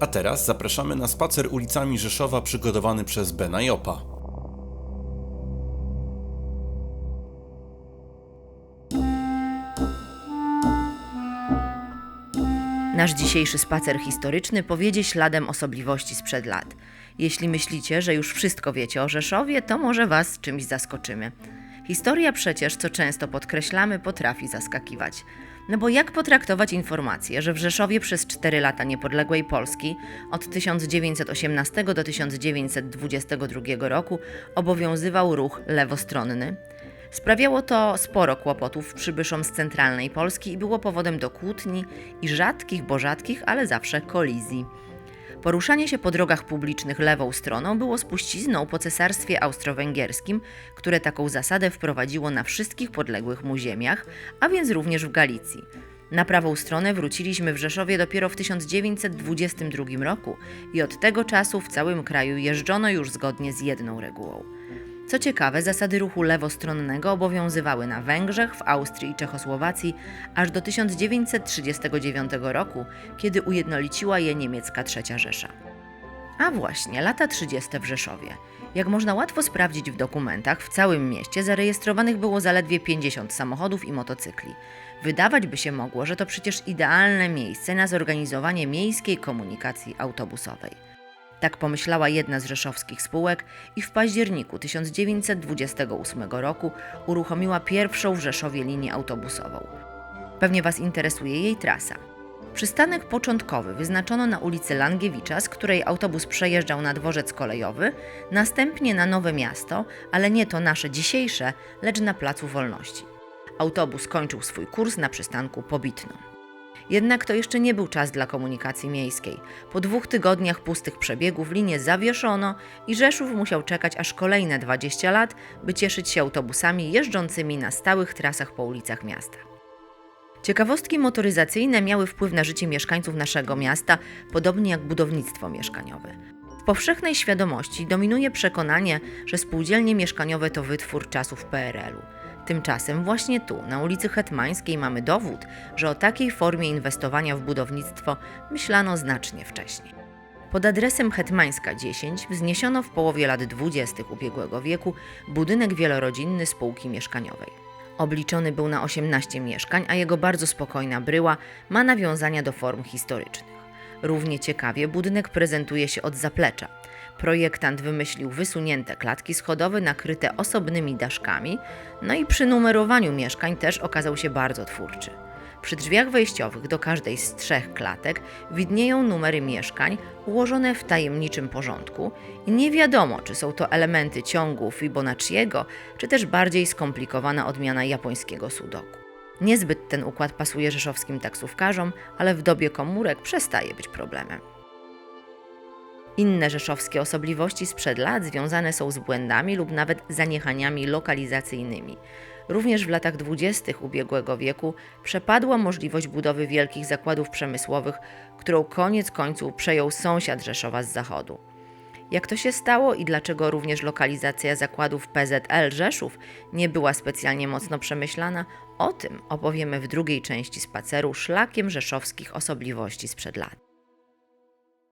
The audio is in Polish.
A teraz zapraszamy na spacer ulicami Rzeszowa przygotowany przez Bena Jopa. Nasz dzisiejszy spacer historyczny powiedzie śladem osobliwości sprzed lat. Jeśli myślicie, że już wszystko wiecie o Rzeszowie, to może Was czymś zaskoczymy. Historia przecież, co często podkreślamy, potrafi zaskakiwać. No bo jak potraktować informację, że w Rzeszowie przez 4 lata niepodległej Polski, od 1918 do 1922 roku, obowiązywał ruch lewostronny? Sprawiało to sporo kłopotów przybyszom z centralnej Polski i było powodem do kłótni i rzadkich, bo rzadkich, ale zawsze kolizji. Poruszanie się po drogach publicznych lewą stroną było spuścizną po cesarstwie austro-węgierskim, które taką zasadę wprowadziło na wszystkich podległych mu ziemiach, a więc również w Galicji. Na prawą stronę wróciliśmy w Rzeszowie dopiero w 1922 roku i od tego czasu w całym kraju jeżdżono już zgodnie z jedną regułą. Co ciekawe, zasady ruchu lewostronnego obowiązywały na Węgrzech, w Austrii i Czechosłowacji aż do 1939 roku, kiedy ujednoliciła je niemiecka III Rzesza. A właśnie, lata 30. w Rzeszowie. Jak można łatwo sprawdzić w dokumentach, w całym mieście zarejestrowanych było zaledwie 50 samochodów i motocykli. Wydawać by się mogło, że to przecież idealne miejsce na zorganizowanie miejskiej komunikacji autobusowej. Tak pomyślała jedna z rzeszowskich spółek i w październiku 1928 roku uruchomiła pierwszą w Rzeszowie linię autobusową. Pewnie Was interesuje jej trasa. Przystanek początkowy wyznaczono na ulicy Langiewicza, z której autobus przejeżdżał na dworzec kolejowy, następnie na Nowe Miasto, ale nie to nasze dzisiejsze, lecz na Placu Wolności. Autobus kończył swój kurs na przystanku Pobitno. Jednak to jeszcze nie był czas dla komunikacji miejskiej. Po dwóch tygodniach pustych przebiegów linię zawieszono i Rzeszów musiał czekać aż kolejne 20 lat, by cieszyć się autobusami jeżdżącymi na stałych trasach po ulicach miasta. Ciekawostki motoryzacyjne miały wpływ na życie mieszkańców naszego miasta, podobnie jak budownictwo mieszkaniowe. W powszechnej świadomości dominuje przekonanie, że spółdzielnie mieszkaniowe to wytwór czasów PRL-u. Tymczasem właśnie tu, na ulicy Hetmańskiej, mamy dowód, że o takiej formie inwestowania w budownictwo myślano znacznie wcześniej. Pod adresem Hetmańska 10 wzniesiono w połowie lat 20. ubiegłego wieku budynek wielorodzinny spółki mieszkaniowej. Obliczony był na 18 mieszkań, a jego bardzo spokojna bryła ma nawiązania do form historycznych. Równie ciekawie budynek prezentuje się od zaplecza. Projektant wymyślił wysunięte klatki schodowe nakryte osobnymi daszkami, no i przy numerowaniu mieszkań też okazał się bardzo twórczy. Przy drzwiach wejściowych do każdej z trzech klatek widnieją numery mieszkań ułożone w tajemniczym porządku i nie wiadomo, czy są to elementy ciągu Fibonacciego, czy też bardziej skomplikowana odmiana japońskiego sudoku. Niezbyt ten układ pasuje rzeszowskim taksówkarzom, ale w dobie komórek przestaje być problemem. Inne rzeszowskie osobliwości sprzed lat związane są z błędami lub nawet zaniechaniami lokalizacyjnymi. Również w latach dwudziestych ubiegłego wieku przepadła możliwość budowy wielkich zakładów przemysłowych, którą koniec końców przejął sąsiad Rzeszowa z zachodu. Jak to się stało i dlaczego również lokalizacja zakładów PZL Rzeszów nie była specjalnie mocno przemyślana, o tym opowiemy w drugiej części spaceru szlakiem rzeszowskich osobliwości sprzed lat.